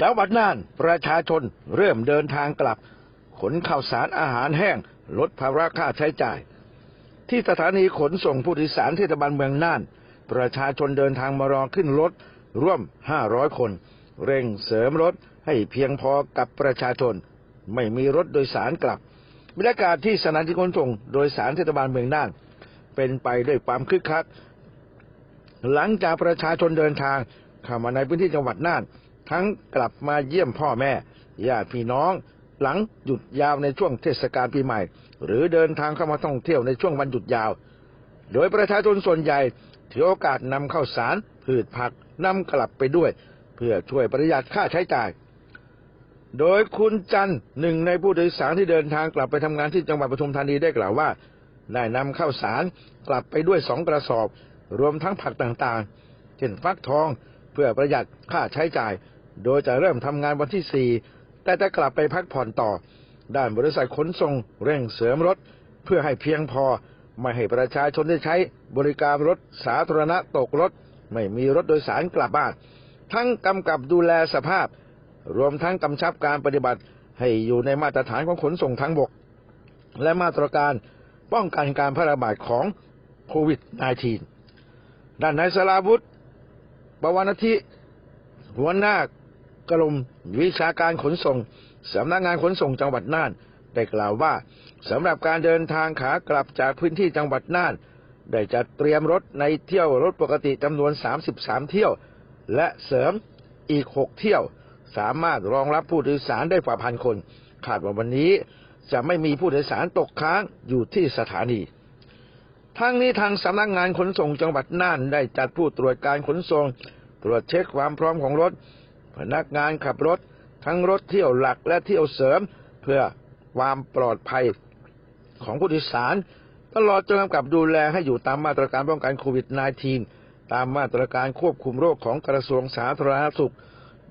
จังหวัดน่านประชาชนเริ่มเดินทางกลับ ขนข้าวสารอาหารแห้ง ลดภาระค่าใช้จ่าย ที่สถานีขนส่งผู้โดยสารเทศบาลเมืองน่าน ประชาชนเดินทางมารอขึ้นรถร่วม 500 คน เร่งเสริมรถให้เพียงพอกับประชาชน ไม่มีรถโดยสารกลับบรรยากาศที่สถานีขนส่งโดยสารเทศบาลเมืองน่าน เป็นไปด้วยความคึกคัก หลังจากประชาชนเดินทางเข้ามาในพื้นที่จังหวัดน่าน ทั้งกลับมาเยี่ยมพ่อแม่ญาติพี่น้อง หลังหยุดยาวในช่วงเทศกาลปีใหม่ หรือเดินทางเข้ามาท่องเที่ยวในช่วงวันหยุดยาว โดยประชาชนส่วนใหญ่ถือโอกาสนำข้าวสารพืชผักนำกลับไปด้วย เพื่อช่วยประหยัดค่าใช้จ่าย โดยคุณจันหนึ่งในผู้โดยสารที่เดินทางกลับไปทำงานที่จังหวัดปทุมธานีได้กล่าวว่าได้นำข้าวสารกลับไปด้วยสองกระสอบ รวมทั้งผักต่างๆ เช่นฟักทองเพื่อประหยัดค่าใช้จ่าย โดยจะเริ่มทำงานวันที่สี่แต่จะกลับไปพักผ่อนต่อ ด้านบริษัทขนส่งเร่งเสริมรถ เพื่อให้เพียงพอ ไม่ให้ประชาชนได้ใช้บริการรถสาธารณะตกรถ ไม่มีรถโดยสารกลับบ้าน ทั้งกำกับดูแลสภาพ รวมทั้งกำชับการปฏิบัติ ให้อยู่ในมาตรฐานของขนส่งทางบก และมาตรการป้องกันการแพร่ระบาดของโควิด -19 ด้านนายสลาวุธปวานทิหัวหน้า กรมวิชาการขนส่งสำนักงานขนส่งจังหวัดน่าน ได้กล่าวว่าสำหรับการเดินทางขากลับจากพื้นที่จังหวัดน่าน ได้จัดเตรียมรถในเที่ยวรถปกติจำนวน 33 เที่ยว และเสริมอีก 6 เที่ยว สามารถรองรับผู้โดยสารได้กว่าพันคนคาดว่าวันนี้จะไม่มีผู้โดยสารตกค้างอยู่ที่สถานีทั้งนี้ทางสำนักงานขนส่งจังหวัดน่านได้จัดผู้ตรวจการขนส่ง ตรวจเช็คความพร้อมของรถ พนักงานขับรถ ทั้งรถเที่ยวหลักและเที่ยวเสริม เพื่อความปลอดภัยของผู้โดยสาร ตลอดจนกำกับดูแลให้อยู่ตามมาตรการป้องกันโควิด -19 ตามมาตรการควบคุมโรคของกระทรวงสาธารณสุข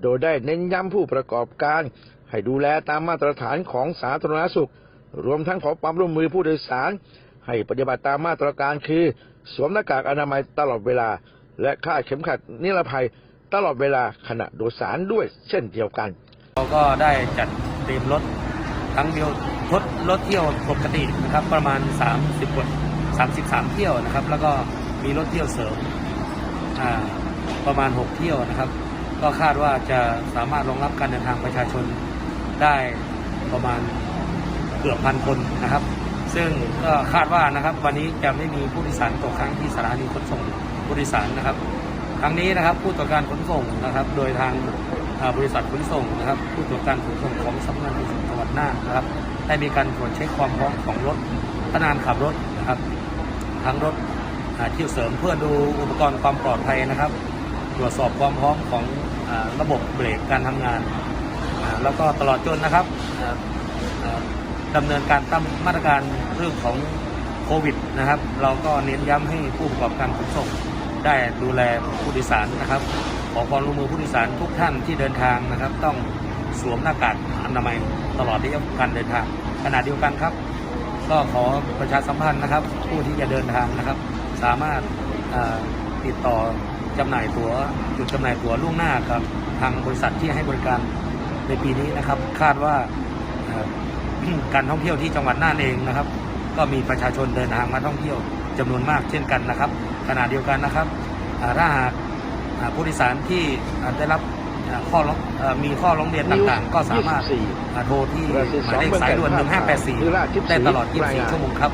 โดยได้เน้นย้ำผู้ประกอบการ ให้ดูแลตามมาตรฐานของสาธารณสุข รวมทั้งขอความร่วมมือผู้โดยสาร ให้ปฏิบัติตามมาตรการคือ สวมหน้ากากอนามัยตลอดเวลา และคาดเข็มขัดนิรภัย ตลอดเวลาขณะโดยสารด้วยเช่นเดียวกัน เราก็ได้จัดเตรียมรถทั้งเดียวทดรถเที่ยวปกตินะครับประมาณ 30กว่า33 เที่ยวนะครับ แล้วก็มีรถเที่ยวเสริมประมาณ 6 เที่ยวนะครับ ก็คาดว่าจะสามารถรองรับการเดินทางประชาชนได้ประมาณเกือบพันคนนะครับ ซึ่งก็คาดว่านะครับวันนี้จะไม่มีผู้โดยสารตกค้างที่สถานีขนส่งผู้โดยสารนะครับ ครั้งนี้นะครับผู้ตรวจการขนส่งนะครับ โดยทางบริษัทขนส่งนะครับ ผู้ตรวจการขนส่งของสำนักงานขนส่งจังหวัดน่านนะครับ ได้มีการตรวจเช็คความพร้อมของรถพนักงานขับรถนะครับทั้งรถเที่ยวเสริมเพื่อดูอุปกรณ์ความปลอดภัยนะครับ ตรวจสอบความพร้อมของระบบเบรกการทำงาน แล้วก็ตลอดจนนะครับอ่าอ่าดำเนินการตามมาตรการเรื่องของโควิดนะครับ เราก็เน้นย้ำให้ผู้ประกอบการขนส่ง ได้ดูแลผู้โดยสารนะครับ ขอความร่วมมือผู้โดยสารทุกท่านที่เดินทางนะครับ ต้องสวมหน้ากากอนามัยตลอดระยะการเดินทางขณะเดียวกันครับ ก็ขอประชาสัมพันธ์นะครับ ผู้ที่จะเดินทางนะครับ สามารถติดต่อจำหน่ายตั๋วจุดจำหน่ายตั๋วล่วงหน้าครับทางบริษัทที่ให้บริการในปีนี้นะครับ คาดว่าการท่องเที่ยวที่จังหวัดน่านเองนะครับ ก็มีประชาชนเดินทางมาท่องเที่ยวจำนวนมากเช่นกันนะครับขณะเดียวกันนะครับอ่าถ้าหากอ่าผู้โดยสารที่อ่าได้รับอ่าข้อร้องเอ่อมีข้อร้องเรียนต่างๆ ก็สามารถ24อ่าโทรที่ประสิทธิ์หมายเลขสายด่วนสอง1584หรือราชทิพย์ได้ตลอดรายงาน24 ชั่วโมงครับ